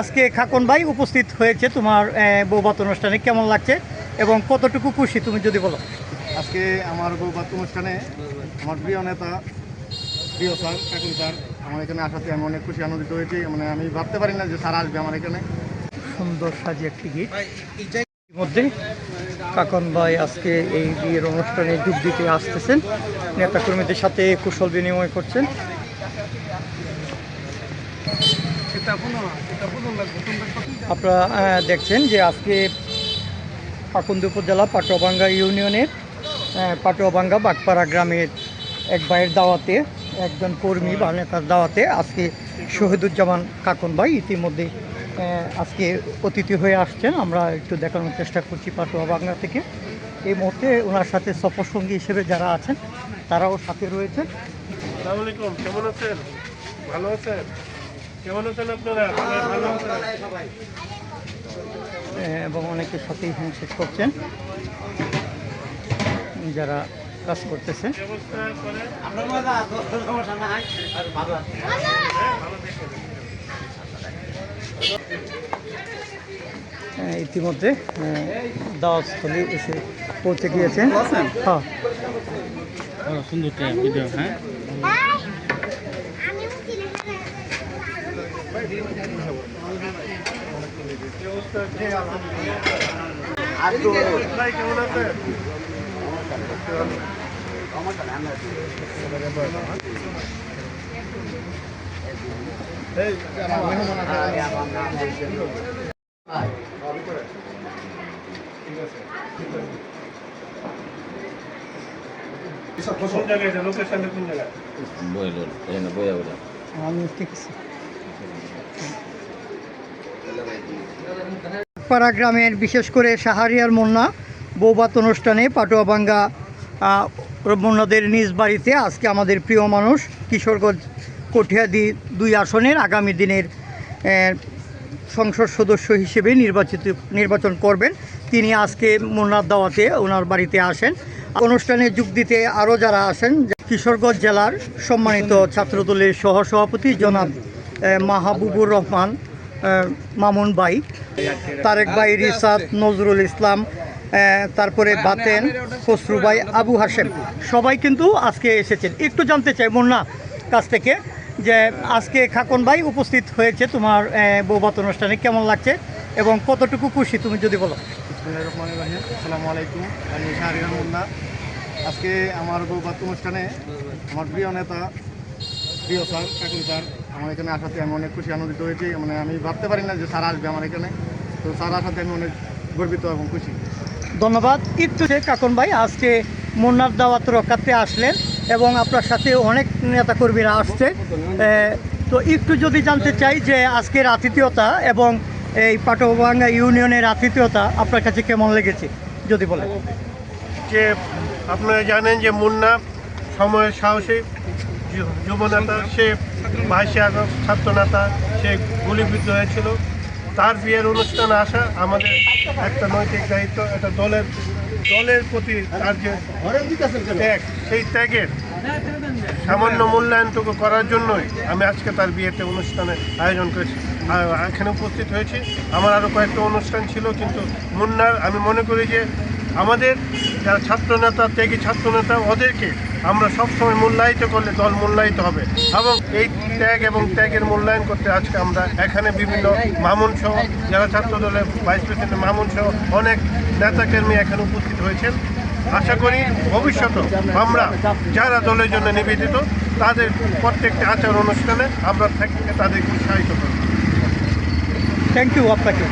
আজকে খাকন ভাই উপস্থিত হয়েছে তোমার বৌভাত অনুষ্ঠানে। কেমন লাগছে এবং কতটুকু খুশি তুমি যদি বলো? আজকে আমার বৌবাত অনুষ্ঠানে আমার প্রিয় নেতা প্রিয় স্যার কাকুন স্যার আমার এখানে আসাতে আমি অনেক খুশি আনন্দিত হয়েছি। মানে আমি ভাবতে পারি না যে স্যার আসবে আমার এখানে। সুন্দর সাজি একটি গীত। মধ্যে কাকন ভাই আজকে এই বিয়ের অনুষ্ঠানে যোগ দিতে আসতেছেন। নেতাকর্মীদের সাথে কুশল বিনিময় করছেন। আপনারা দেখছেন যে আজকে পাকুন্দ উপজেলা পাটুয়াবাঙ্গা ইউনিয়নের পাটুয়াবাঙ্গা বাগপাড়া গ্রামের এক ভাইয়ের দাওয়াতে একজন কর্মী বা নেতার দাওয়াতে আজকে শহীদুজ্জামান কাকন ভাই ইতিমধ্যে আজকে অতিথি হয়ে আসছেন। আমরা একটু দেখানোর চেষ্টা করছি পাটুয়াবাঙ্গা থেকে। এই মুহূর্তে ওনার সাথে সফরসঙ্গী হিসেবে যারা আছেন তারাও সাথে রয়েছেন। আসসালামু আলাইকুম কেমন আছেন? ভালো আছেন? কেমন আছেন আপনারা? সবাই ভালো এবং অনেকের সাথেই হ্যান্ডশেক করছেন। যারা কাজ করতেছেন কি অবস্থা করে? আহ, ইতিমধ্যে দাওয়াতস্থলে এসে পৌঁছে গিয়েছেন। হ্যাঁ। সুন্দর ভিডিও হ্যাঁ ভাই কেমন আছেন কোন জায়গায় লোকেশনটা কোন. আমি ঠিক আছে পাড়া গ্রামের, বিশেষ করে সাহারিয়ার মুন্না, বৌবাত অনুষ্ঠানে পাটুয়াবাঙ্গা মুন্নাদের নিজ বাড়িতে আজকে আমাদের প্রিয় মানুষ কিশোরগঞ্জ কঠিয়াদি দুই আসনের আগামী দিনের সংসদ সদস্য হিসেবে নির্বাচিত, নির্বাচন করবেন। তিনি আজকে মুন্নার দাওয়াতে ওনার বাড়িতে আসেন। অনুষ্ঠানে যোগ দিতে আরও যারা আসেন, কিশোরগঞ্জ জেলার সম্মানিত ছাত্রদলের সহসভাপতি জনাব মাহবুবুর রহমান মামুন ভাই, তারেক ভাই রিসাদ নজরুল ইসলাম তারপরে বাতেন, খসরু ভাই, আবু হাসেম সবাই কিন্তু আজকে এসেছেন। একটু জানতে চাই মুন্না কাছ থেকে যে আজকে খাকন ভাই উপস্থিত হয়েছে তোমার বৌভাত অনুষ্ঠানে, কেমন লাগছে এবং কতটুকু খুশি তুমি যদি বলো? আসসালামু আলাইকুম। আমি শাহরিয়ার মুন্না। আজকে আমার বৌবাত অনুষ্ঠানে আমার প্রিয় নেতা প্রিয় স্যার কাকুন স্যার আমার এখানে আসাতে আমি অনেক খুশি আনন্দিত হয়েছি। মানে আমি ভাবতে পারি না যে স্যার আসবে আমার এখানে। তো স্যার আসাতে আমি অনেক গর্বিত এবং খুশি। ধন্যবাদ। একটু যে কাকন ভাই আজকে মুন্নার দাওয়াত রক্ষাতে আসলেন এবং আপনার সাথে অনেক নেতাকর্মীরা আসছে। তো একটু যদি জানতে চাই যে আজকের আতিথেয়তা এবং এই পাটবাঙ্গা ইউনিয়নের আতিথেয়তা আপনার কাছে কেমন লেগেছে? যদি বলেন। যে আপনারা জানেন যে মুন্না সময়ের সাহসী যুবনেতা, সে ভাইসে আগম ছাত্রনেতা, সে গুলিবিদ্ধ হয়েছিল। তার বিয়ের অনুষ্ঠানে আসা আমাদের একটা নৈতিক দায়িত্ব, একটা দলের দলের প্রতি তার যে ত্যাগ, সেই ত্যাগের সামান্য মূল্যায়নটুকু করার জন্যই আমি আজকে তার বিয়েতে অনুষ্ঠানে আয়োজন করেছি। এখানে উপস্থিত হয়েছি। আমার আরও কয়েকটা অনুষ্ঠান ছিল, কিন্তু মুন্নার আমি মনে করি যে আমাদের যারা ছাত্রনেতা, ত্যাগী ছাত্রনেতা, ওদেরকে আমরা সবসময় মূল্যায়িত করলে দল মূল্যায়িত হবে। এবং এই ত্যাগ এবং ত্যাগের মূল্যায়ন করতে আজকে আমরা এখানে বিভিন্ন মামুন সহ, যারা ছাত্র দলের ভাইস প্রেসিডেন্ট মামুন সহ অনেক নেতাকর্মী এখানে উপস্থিত হয়েছেন। আশা করি ভবিষ্যতে আমরা যারা দলের জন্য নিবেদিত, তাদের প্রত্যেকটি আচার অনুষ্ঠানে আমরা থাকি তাদেরকে উৎসাহিত করব। থ্যাংক ইউ আপনাকে।